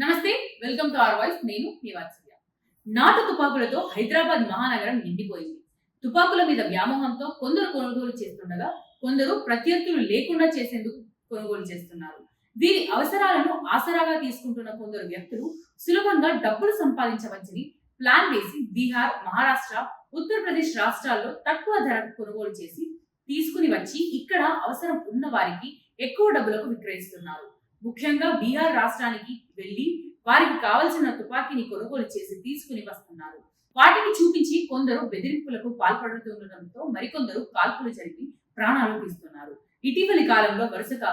నమస్తే welcome to are voice. నేను మీ వాత్సల్య. నాటు తుపాకులతో హైదరాబాద్ మహానగరం నిండిపోయింది. తుపాకుల మీద వ్యామోహంతో కొందరు కొనుగోలు చేస్తుండగా కొందరు ప్రత్యర్థులు లేకుండా చేసేందుకు కొనుగోలు చేస్తున్నారు. వీరి అవసరాలను ఆసరాగా తీసుకుంటున్న కొందరు వ్యక్తులు సులభంగా డబ్బులు సంపాదించవచ్చని ప్లాన్ వేసి బీహార్ మహారాష్ట్ర ఉత్తరప్రదేశ్ రాష్ట్రాల్లో తక్కువ ధరకు కొనుగోలు చేసి తీసుకుని వచ్చి ఇక్కడ అవసరం ఉన్న వారికి ఎక్కువ డబ్బులకు విక్రయిస్తున్నారు. ముఖ్యంగా బీహార్ రాష్ట్రానికి వెళ్ళి వారికి కావలసిన తుపాకీని కొనుగోలు చేసి తీసుకుని వస్తున్నారు. వాటిని చూపించి కొందరు బెదిరింపులకు పాల్పడుతుండటంతో మరికొందరు కాల్పులు జరిపి ప్రాణాలు తీస్తున్నారు. ఇటీవలి కాలంలో వరుసగా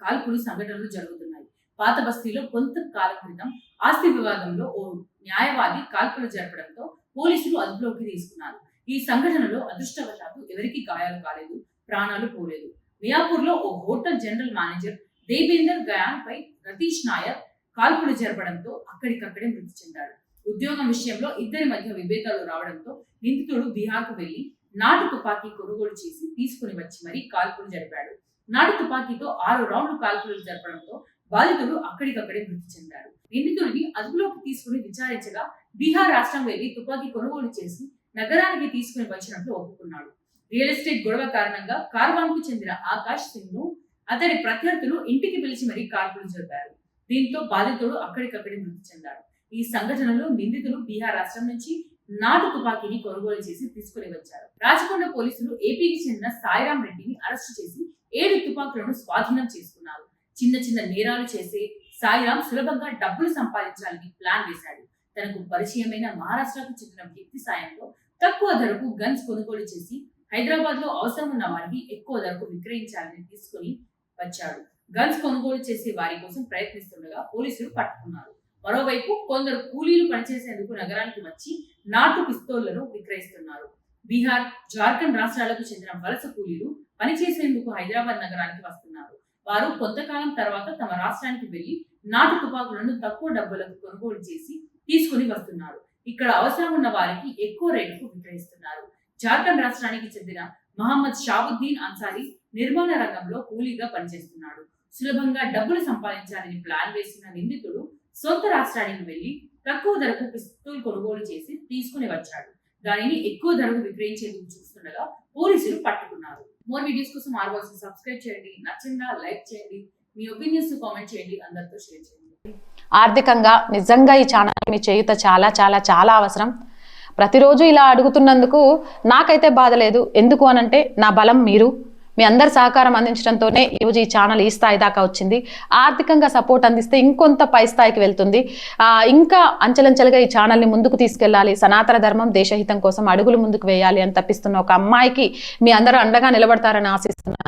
కాల్పులు సంఘటనలు జరుగుతున్నాయి. పాత బస్తీలో కొంత కాలం క్రితం ఆస్తి వివాదంలో ఓ న్యాయవాది కాల్పులు జరపడంతో పోలీసులు అదుపులోకి తీసుకున్నారు. ఈ సంఘటనలో అదృష్టవశాత్తు ఎవరికీ గాయాలు కాలేదు ప్రాణాలు పోలేదు. మియాపూర్లో ఓ hotel general manager Devender Gayan పై రతీష్ నాయర్ కాల్పులు జరపడంతో అక్కడికక్కడే మృతి చెందాడు. ఉద్యోగం విషయంలో ఇద్దరి మధ్య విభేదాలు రావడంతో నిందితుడు బీహార్కు వెళ్ళి నాటు తుపాకీ కొనుగోలు చేసి తీసుకుని వచ్చి మరీ కాల్పులు జరిపాడు నాటు తుపాకీతో ఆరు రౌండ్లు కాల్పులు జరపడంతో బాధితుడు అక్కడికక్కడే మృతి చెందాడు. నిందితుడిని అదుపులోకి తీసుకుని విచారించగా బీహార్ రాష్ట్రం వెళ్ళి తుపాకీ కొనుగోలు చేసి నగరానికి తీసుకుని వచ్చినట్లు ఒప్పుకున్నాడు. రియల్ ఎస్టేట్ గొడవ కారణంగా కార్వాన్కు చెందిన ఆకాష్ సింగ్ను అతడి ప్రత్యర్థులు ఇంటికి పిలిచి మరీ కాల్పులు జరిపారు. దీంతో బాధితుడు అక్కడికక్కడే మృతి చెందాడు. ఈ సంఘటనలో నిందితులు బీహార్ రాష్ట్రం నుంచి నాటు తుపాకీని కొనుగోలు చేసి తీసుకుని వచ్చారు. రాచకొండ పోలీసులు ఏపీకి చెందిన సాయిరాం రెడ్డిని అరెస్టు చేసి ఏడు తుపాకులను స్వాధీనం చేసుకున్నారు. చిన్న చిన్న నేరాలు చేసే సాయిరాం సులభంగా డబ్బులు సంపాదించాలని ప్లాన్ వేశాడు. తనకు పరిచయమైన మహారాష్ట్రకు చెందిన వ్యక్తి సాయంతో తక్కువ ధరకు గన్స్ కొనుగోలు చేసి హైదరాబాద్లో అవసరం ఉన్న వారికి ఎక్కువ ధరకు విక్రయించాలని తీసుకుని వచ్చాడు. గన్స్ కొనుగోలు చేసే వారి కోసం ప్రయత్నిస్తుండగా పోలీసులు పట్టుకున్నారు. మరోవైపు కొందరు కూలీలు పనిచేసేందుకు నగరానికి వచ్చి నాటు పిస్తోళ్ళను విక్రయిస్తున్నారు. బీహార్ జార్ఖండ్ రాష్ట్రాలకు చెందిన వలస కూలీలు పనిచేసేందుకు హైదరాబాద్ నగరానికి వస్తున్నారు. వారు కొంతకాలం తర్వాత తమ రాష్ట్రానికి వెళ్ళి నాటు తుపాకులను తక్కువ డబ్బులకు కొనుగోలు చేసి తీసుకుని వస్తున్నారు. ఇక్కడ అవసరం ఉన్న వారికి ఎక్కువ రేటుకు విక్రయిస్తున్నారు. జార్ఖండ్ రాష్ట్రానికి చెందిన మహమ్మద్ షాబుద్దీన్ అన్సారీ నిర్మాణ రంగంలో కూలీగా పనిచేస్తున్నాడు. సులభంగా డబ్బులు సంపాదించాలని ప్లాన్ వేసిన నిందితుడు సొంత రాష్ట్రానికి వెళ్ళి తక్కువ ధరకు పిస్తూల్ కొనుగోలు చేసి తీసుకుని వచ్చాడు. దానిని ఎక్కువ ధరకు విక్రయించేందుకు చూస్తుండగా పోలీసులు పట్టుకున్నారు. మోర్ వీడియోస్ కోసం ఆర్ సబ్స్క్రైబ్ చేయండి. నచ్చిందా లైక్ చేయండి. మీ ఒపీనియన్స్ కామెంట్ చేయండి. అందరితో షేర్ చేయండి. ఆర్థికంగా నిజంగా ఈ ఛానల్ మీ చేయుత చాలా చాలా చాలా అవసరం. ప్రతిరోజు ఇలా అడుగుతున్నందుకు నాకైతే బాధ లేదు. ఎందుకు అనంటే నా బలం మీరు. మీ అందరి సహకారం అందించడంతోనే ఈరోజు ఈ ఛానల్ ఈ స్థాయి దాకా వచ్చింది. ఆర్థికంగా సపోర్ట్ అందిస్తే ఇంకొంత పై స్థాయికి వెళ్తుంది. ఇంకా అంచెలంచెలుగా ఈ ఛానల్ని ముందుకు తీసుకెళ్ళాలి. సనాతన ధర్మం దేశహితం కోసం అడుగులు ముందుకు వేయాలి అని తప్పిస్తున్న ఒక అమ్మాయికి మీ అందరూ అండగా నిలబడతారని ఆశిస్తున్నాను.